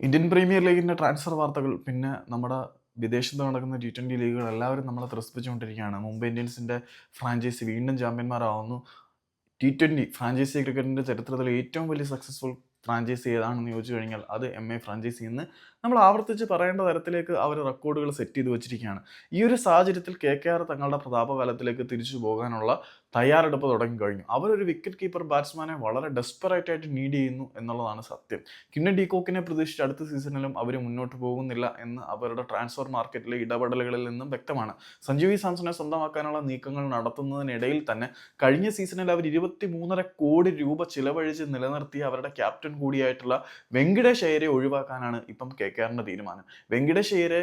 Indian premier ലീഗിന്റെ transfer വാർത്തകൾ പിന്നെ നമ്മുടെ വിദേശത്ത് നടക്കുന്ന ടി ട്വന്റി ലീഗുകൾ എല്ലാവരും നമ്മളെ ത്രസിപ്പിച്ചുകൊണ്ടിരിക്കുകയാണ്. മുംബൈ ഇന്ത്യൻസിന്റെ ഫ്രാഞ്ചൈസി വീണ്ടും ചാമ്പ്യന്മാരാവുന്നു ടി ട്വന്റി ഫ്രാഞ്ചൈസി ക്രിക്കറ്റിന്റെ ചരിത്രത്തിലെ ഏറ്റവും വലിയ സക്സസ്ഫുൾ ഫ്രാഞ്ചൈസി ഏതാണെന്ന് ചോദിച്ചു കഴിഞ്ഞാൽ അത് എം എ ഫ്രാഞ്ചൈസി എന്ന് നമ്മൾ ആവർത്തിച്ച് പറയേണ്ട തരത്തിലേക്ക് അവർ റെക്കോർഡുകൾ സെറ്റ് ചെയ്ത് വെച്ചിരിക്കുകയാണ്. ഈ ഒരു സാഹചര്യത്തിൽ കെ കെ ആർ തങ്ങളുടെ പ്രതാപകാലത്തിലേക്ക് തിരിച്ചു പോകാനുള്ള തയ്യാറെടുപ്പ് തുടങ്ങിക്കഴിഞ്ഞു. അവരൊരു വിക്കറ്റ് കീപ്പർ ബാറ്റ്സ്മാനെ വളരെ ഡെസ്പെറേറ്റ് ആയിട്ട് നീഡ് ചെയ്യുന്നു എന്നുള്ളതാണ് സത്യം. കിന്ന ഡീകോക്കിനെ പ്രതീക്ഷിച്ച് അടുത്ത സീസണിലും അവർ മുന്നോട്ട് പോകുന്നില്ല എന്ന് അവരുടെ ട്രാൻസ്ഫർ മാർക്കറ്റിലെ ഇടപെടലുകളിൽ നിന്നും വ്യക്തമാണ്. സഞ്ജീവി സാംസണെ സ്വന്തമാക്കാനുള്ള നീക്കങ്ങൾ നടത്തുന്നതിനിടയിൽ തന്നെ കഴിഞ്ഞ സീസണിൽ അവർ ഇരുപത്തി മൂന്നര കോടി രൂപ ചിലവഴിച്ച് നിലനിർത്തിയ അവരുടെ ക്യാപ്റ്റൻ കൂടിയായിട്ടുള്ള വെങ്കിടേഷ് അയ്യരെ ഒഴിവാക്കാനാണ് ഇപ്പം കെ കെ ആറിന്റെ തീരുമാനം. വെങ്കിടേഷ് അയ്യരെ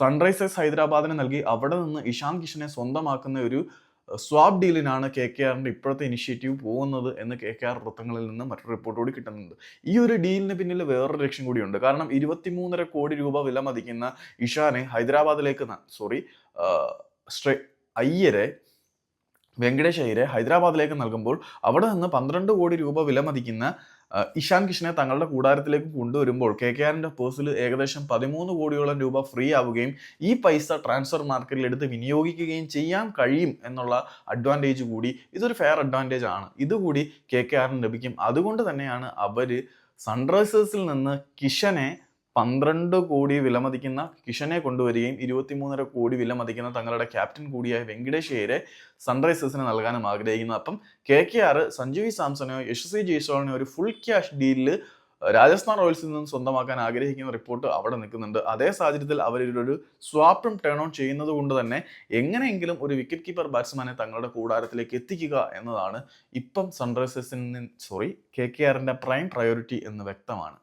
സൺറൈസേഴ്സ് ഹൈദരാബാദിന് നൽകി അവിടെ നിന്ന് ഇഷാൻ കിഷനെ സ്വന്തമാക്കുന്ന ഒരു സ്വാപ്പ് ഡീലിനാണ് കെ കെ ആറിന്റെ ഇപ്പോഴത്തെ ഇനിഷ്യേറ്റീവ് പോകുന്നത് എന്ന് കെ കെ ആർ വൃത്തങ്ങളിൽ നിന്ന് മറ്റൊരു റിപ്പോർട്ട് കൂടി കിട്ടുന്നുണ്ട്. ഈ ഒരു ഡീലിന് പിന്നിൽ വേറൊരു ലക്ഷ്യം കൂടിയുണ്ട്. കാരണം ഇരുപത്തിമൂന്നര കോടി രൂപ വില മതിക്കുന്ന ഇഷാനെ ഹൈദരാബാദിലേക്ക് സോറി അയ്യരെ വെങ്കടേഷ് അയ്യരെ ഹൈദരാബാദിലേക്ക് നൽകുമ്പോൾ അവിടെ നിന്ന് പന്ത്രണ്ട് കോടി രൂപ വിലമതിക്കുന്ന ഇഷാൻ കിഷനെ തങ്ങളുടെ കൂടാരത്തിലേക്ക് കൊണ്ടുവരുമ്പോൾ കെ കെ ആറിന്റെ പേഴ്സിൽ ഏകദേശം പതിമൂന്ന് കോടിയോളം രൂപ ഫ്രീ ആവുകയും ഈ പൈസ ട്രാൻസ്ഫർ മാർക്കറ്റിൽ എടുത്ത് വിനിയോഗിക്കുകയും ചെയ്യാൻ കഴിയും എന്നുള്ള അഡ്വാന്റേജ് കൂടി ഇതൊരു ഫെയർ അഡ്വാന്റേജ് ആണ്. ഇതുകൂടി കെ കെ ആറിന് ലഭിക്കും. അതുകൊണ്ട് തന്നെയാണ് അവർ സൺറൈസേഴ്സിൽ നിന്ന് കിഷനെ പന്ത്രണ്ട് കോടി വിലമതിക്കുന്ന കിഷനെ കൊണ്ടുവരികയും ഇരുപത്തിമൂന്നര കോടി വിലമതിക്കുന്ന തങ്ങളുടെ ക്യാപ്റ്റൻ കൂടിയായ വെങ്കടേഷ് അയ്യരെ സൺറൈസേഴ്സിന് നൽകാനും ആഗ്രഹിക്കുന്നത് അപ്പം K K R Sanju V സാംസണെയോ Yashasvi ജയ്സ്വാളിനെയോ ഒരു ഫുൾ ക്യാഷ് ഡീലിൽ രാജസ്ഥാൻ റോയൽസിൽ നിന്നും സ്വന്തമാക്കാൻ ആഗ്രഹിക്കുന്ന റിപ്പോർട്ട് അവിടെ നിൽക്കുന്നുണ്ട്. അതേ സാഹചര്യത്തിൽ അവരൊരു സ്വാപ്പും ടേൺ ഓൺ ചെയ്യുന്നത് കൊണ്ട് തന്നെ എങ്ങനെയെങ്കിലും ഒരു വിക്കറ്റ് കീപ്പർ ബാറ്റ്സ്മാനെ തങ്ങളുടെ കൂടാരത്തിലേക്ക് എത്തിക്കുക എന്നതാണ് ഇപ്പം സൺറൈസേഴ്സിന് സോറി കെ കെ ആറിന്റെ പ്രൈം പ്രയോറിറ്റി എന്ന് വ്യക്തമാണ്.